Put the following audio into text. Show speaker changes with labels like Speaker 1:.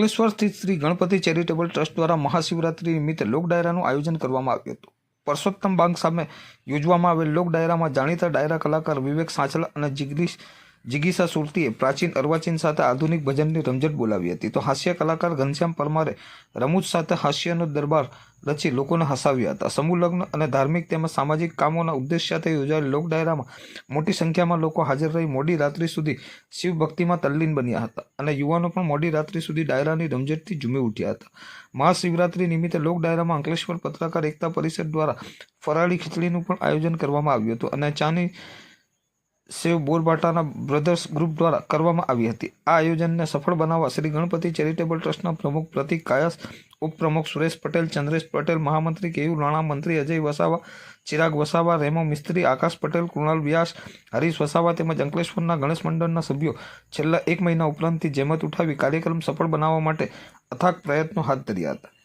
Speaker 1: અંકલેશ્વર સ્થિત Shri Ganpati charitable trust દ્વારા મહાશિવરાત્રિ નિમિત્તે લોક ડાયરાનું આયોજન કરવામાં આવ્યું હતું. પરસોત્તમ બાંગ સામે યોજવામાં આવેલ લોક ડાયરામાં જાણીતા ડાયરા કલાકાર વિવેક સાંચલા અને જિગ્રીશ જિગીસા સુરતીએ પ્રાચીન અર્વાચીન સાથે આધુનિક ભજનની રમઝટ બોલાવી હતી. તો હાસ્ય કલાકાર ઘનશ્યામ પરમારે રમૂજ સાથે હાસ્યનો દરબાર રચી લોકોને હસાવ્યા હતા. સમૂહ અને ધાર્મિક તેમજ સામાજિક કામોના ઉદ્દેશ સાથે યોજાયેલ લોક ડાયરામાં મોટી સંખ્યામાં લોકો હાજર રહી મોડી રાત્રિ સુધી શિવ ભક્તિમાં તલ્લીન બન્યા હતા અને યુવાનો પણ મોડી રાત્રિ સુધી ડાયરાની રમઝટથી ઝૂમી ઉઠ્યા હતા. મહાશિવરાત્રિ નિમિત્તે લોક ડાયરામાં અંકલેશ્વર પત્રકાર એકતા પરિષદ દ્વારા ફરાળી ખીચડીનું પણ આયોજન કરવામાં આવ્યું હતું અને ચાની સેવ બોરબાટાના બ્રધર્સ ગ્રુપ દ્વારા કરવામાં આવી હતી. આ આયોજનને સફળ બનાવવા શ્રી ગણપતિ ચેરિટેબલ ટ્રસ્ટના પ્રમુખ પ્રતિક કાયસ, ઉપપ્રમુખ સુરેશ પટેલ, ચંદ્રેશ પટેલ, મહામંત્રી કેયુ રાણા મંત્રી અજય વસાવા, ચિરાગ વસાવા, રેમો મિસ્ત્રી, આકાશ પટેલ, કૃણાલ વ્યાસ, હરીશ વસાવા તેમજ અંકલેશ્વરના ગણેશ મંડળના સભ્યો છેલ્લા એક મહિના ઉપરાંતથી જેમત ઉઠાવી કાર્યક્રમ સફળ બનાવવા માટે અથાગ પ્રયત્નો હાથ ધર્યા હતા.